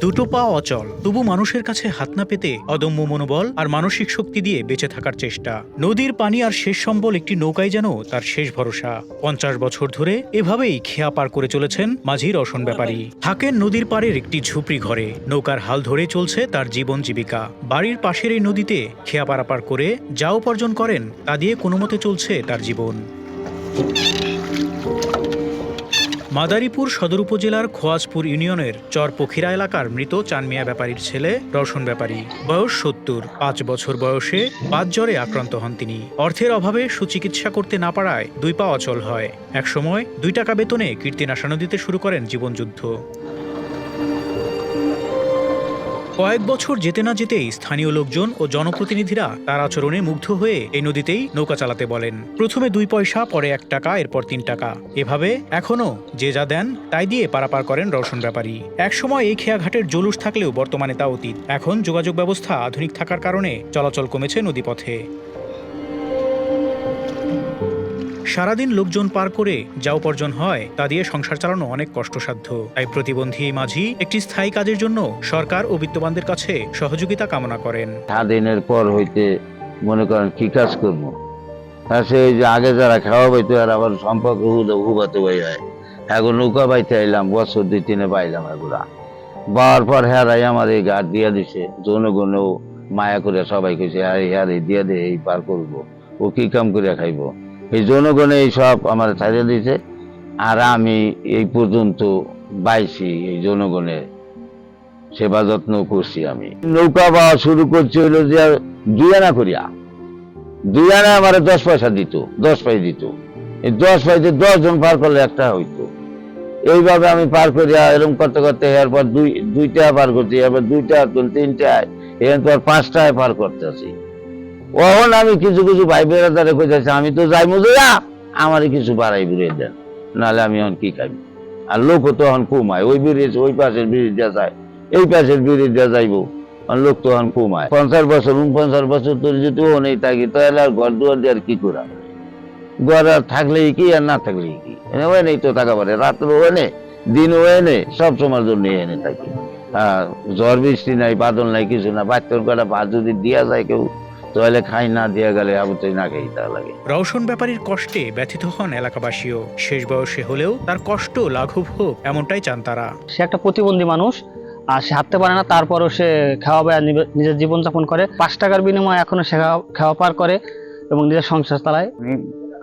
দুটো পা অচল, তবু মানুষের কাছে হাত না পেতে অদম্য মনোবল আর মানসিক শক্তি দিয়ে বেঁচে থাকার চেষ্টা। নদীর পানি আর শেষ সম্বল একটি নৌকায় যেন তার শেষ ভরসা। পঞ্চাশ বছর ধরে এভাবেই খেয়া পার করে চলেছেন মাঝির রসন ব্যাপারী। থাকেন নদীর পাড়ের একটি ঝুপড়ি ঘরে। নৌকার হাল ধরে চলছে তার জীবন জীবিকা। বাড়ির পাশের এই নদীতে খেয়া পারাপার করে যা উপার্জন করেন, তা দিয়ে কোনো মতে চলছে তার জীবন। মাদারীপুর সদর উপজেলার খোয়াজপুর ইউনিয়নের চরপখিরা এলাকার মৃত চানমিয়া ব্যাপারীর ছেলে, রওশন ব্যাপারী। বয়স সত্তর। পাঁচ বছর বয়সে পাঁচ জ্বরে আক্রান্ত হন তিনি। অর্থের অভাবে সুচিকিৎসা করতে না পারায় দুই পা অচল হয়। একসময় দুই টাকা বেতনে কীর্তিনাশানো দিতে শুরু করেন জীবনযুদ্ধ। কয়েক বছর যেতে না যেতেই স্থানীয় লোকজন ও জনপ্রতিনিধিরা তার আচরণে মুগ্ধ হয়ে এই নদীতেই নৌকা চালাতে বলেন। প্রথমে দুই পয়সা, পরে এক টাকা, এরপর তিন টাকা। এভাবে এখনও যে যা দেন, তাই দিয়ে পারাপার করেন রওশন ব্যাপারী। একসময় এই খেয়াঘাটের জলুস থাকলেও বর্তমানে তা অতীত। এখন যোগাযোগ ব্যবস্থা আধুনিক থাকার কারণে চলাচল কমেছে নদীপথে। সারাদিন লোকজন পার করে যা উপার্জন হয়, তা দিয়ে সংসার চালানো অনেক কষ্টসাধ্য। তাই প্রতিবন্ধী মাঝি একটি স্থায়ী কাজের জন্য সরকার ও বিত্তবানদের কাছে সহযোগিতা কামনা করেন। স্বাধীনের পর হইতে মনে করেন কি কাজ করব? সেই যে আগে যারা খাওয়া পাইতো, আর আবার সম্পর্ক হুবাতে হয় এখন নৌকা বাইতে আইলাম, বছর দুই তিনে পাইলাম এগুলা। পাওয়ার পর হেরাই আমার এই গাছ দিয়া দিছে জনগণেও মায়া করে সবাই কইছে হ্যাঁ হ্যাঁ দিয়া দে, এই পার করব। ও কি কাম করে খাইবো? এই জনগণে এই সব আমার ছাড়িয়ে দিছে আর আমি এই পর্যন্ত বাইছি এই জনগণের সেবা যত্ন করছি আমি। নৌকা পাওয়া শুরু করছি হইল যে দুই আনা করিয়া। দুই আনা আমার দশ পয়সা দিত, দশ পাই দিত। এই দশ পাইতে দশ জন পার করলে একটা হইতো। এইভাবে আমি পার করিয়া এরকম করতে করতে এরপর দুই, দুইটা পার করছি এরপর দুইটা তিনটায় এরপর পাঁচটায় পার করতেছি। ওখন আমি কিছু কিছু ভাই বেড়াদারে কইতেছি, আমি তো যাই মুজুরা আমারই কিছু বাড়াই বুড়িয়ে দেন। নাহলে আমি এখন কি খাবি আর লোকও তো এখন কমায় ওই ব্রিজ ওই পাশের ব্রিজ দেওয়া যায়, এই পাশের ব্রিজ দেওয়া যাইব লোক তো এখন কমায় পঞ্চাশ বছর, উনপঞ্চাশ বছর তোর যদি ও নেই থাকি, তাহলে আর ঘর দুয়ার দিয়ে আর কি করা ঘর আর থাকলেই কি আর না থাকলেই কি? ওই নেই তো টাকা পারে, রাত্রে ওই নে দিন ওই নে সব সময়ের জন্য এনে থাকি। ঝড় বৃষ্টি নাই, বাদল নাই, কিছু না বাচ্চার কটা ভাত যদি দিয়া যায় কেউ তাহলে খাই না দিয়া গেলে আবুতে না খাই তা লাগে। রওশন ব্যাপারীর কষ্টে ব্যথিত হন এলাকাবাসীও। শেষ বয়সে হলেও তার কষ্ট লাঘব হোক এমনটাই চান তারা। সে একটা প্রতিবন্ধী মানুষ আর সে হাঁটতে পারে না তারপরও সে খাওয়া বা নিজের জীবনযাপন করে। পাঁচ টাকার বিনিময়ে এখনও সে খাওয়া- পার করে এবং নিজের সংসার চালায়।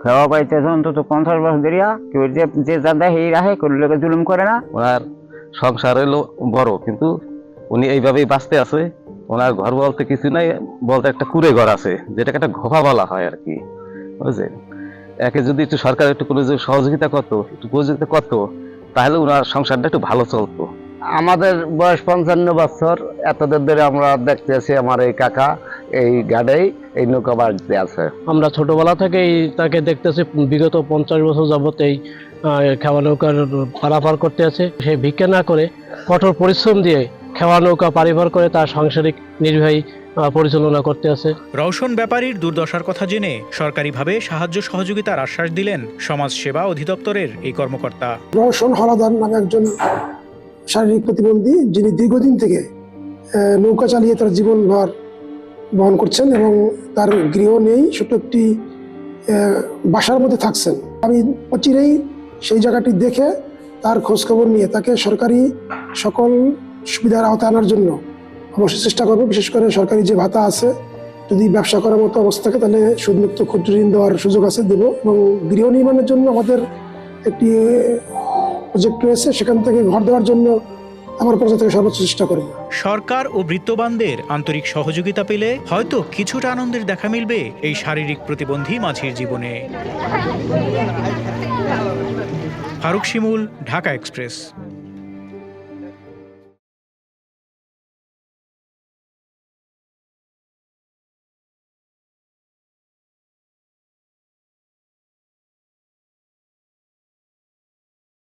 খাওয়া পাইতে অন্তত পঞ্চাশ বছর ধরিয়া কেউ যে যে দেয় এই রাখে কোনো লোকে জুলুম করে না। ওনার সংসার হলো বড় কিন্তু উনি এইভাবেই বাঁচতে আছে। ওনার ঘর বলতে কিছু নাই বলতে একটা কুড়ে ঘর আছে যেটাকে একটা ঘোপা বলা হয় আর কি বুঝলেন? একে যদি একটু সরকার একটু কোনো যে সহযোগিতা করতো একটু সহযোগিতা করতো তাহলে ওনার সংসারটা একটু ভালো চলতো। আমাদের বয়স পঞ্চান্ন বছর এতদের ধরে আমরা দেখতে দেখতেছি আমার এই কাকা এই গাড়েই এই নৌকা বাড়িতে আছে। আমরা ছোটবেলা থেকেই তাকে দেখতেছি বিগত পঞ্চাশ বছর যাবত এই খেওয়া নৌকার পারাপার করতে আছে। সে ভিক্ষা না করে কঠোর পরিশ্রম দিয়ে খেওয়া নৌকা পারিপার করে তার সাংসারিক নির্বাহী পরিচালনা করতে আছে। রওশন ব্যাপারীর দুর্দশার কথা জেনে সরকারিভাবে সাহায্য সহযোগিতার আশ্বাস দিলেন সমাজসেবা অধিদপ্তরের এই কর্মকর্তা। রওশন হলাদার নামে একজন শারীরিক প্রতিবন্ধী যিনি দীর্ঘদিন থেকে নৌকা চালিয়ে তার জীবন জীবনভর বহন করছেন এবং তার গৃহ নেই ছোট একটি বাসার মধ্যে থাকছেন। আমি অচিরেই সেই জায়গাটি দেখে তার খোঁজখবর নিয়ে তাকে সরকারি সকল সুবিধার আওতায় আনার জন্য অবশ্যই চেষ্টা করব। বিশেষ করে সরকারি যে ভাতা আছে, যদি ব্যবসা করার মতো অবস্থা থাকে, তাহলে সুদমুক্ত ক্ষুদ্র ঋণ দেওয়ার সুযোগ আছে দেবো এবং গৃহ নির্মাণের জন্য আমাদের একটি প্রজেক্ট রয়েছে, সেখান থেকে ঘর দেওয়ার জন্য আমার পর্যায়ে থেকে সর্বোচ্চ চেষ্টা করব। সরকার ও বৃত্তবানদের আন্তরিক সহযোগিতা পেলে হয়তো কিছুটা আনন্দের দেখা মিলবে এই শারীরিক প্রতিবন্ধী মাঝির জীবনে। ফারুক শিমুল, ঢাকা এক্সপ্রেস।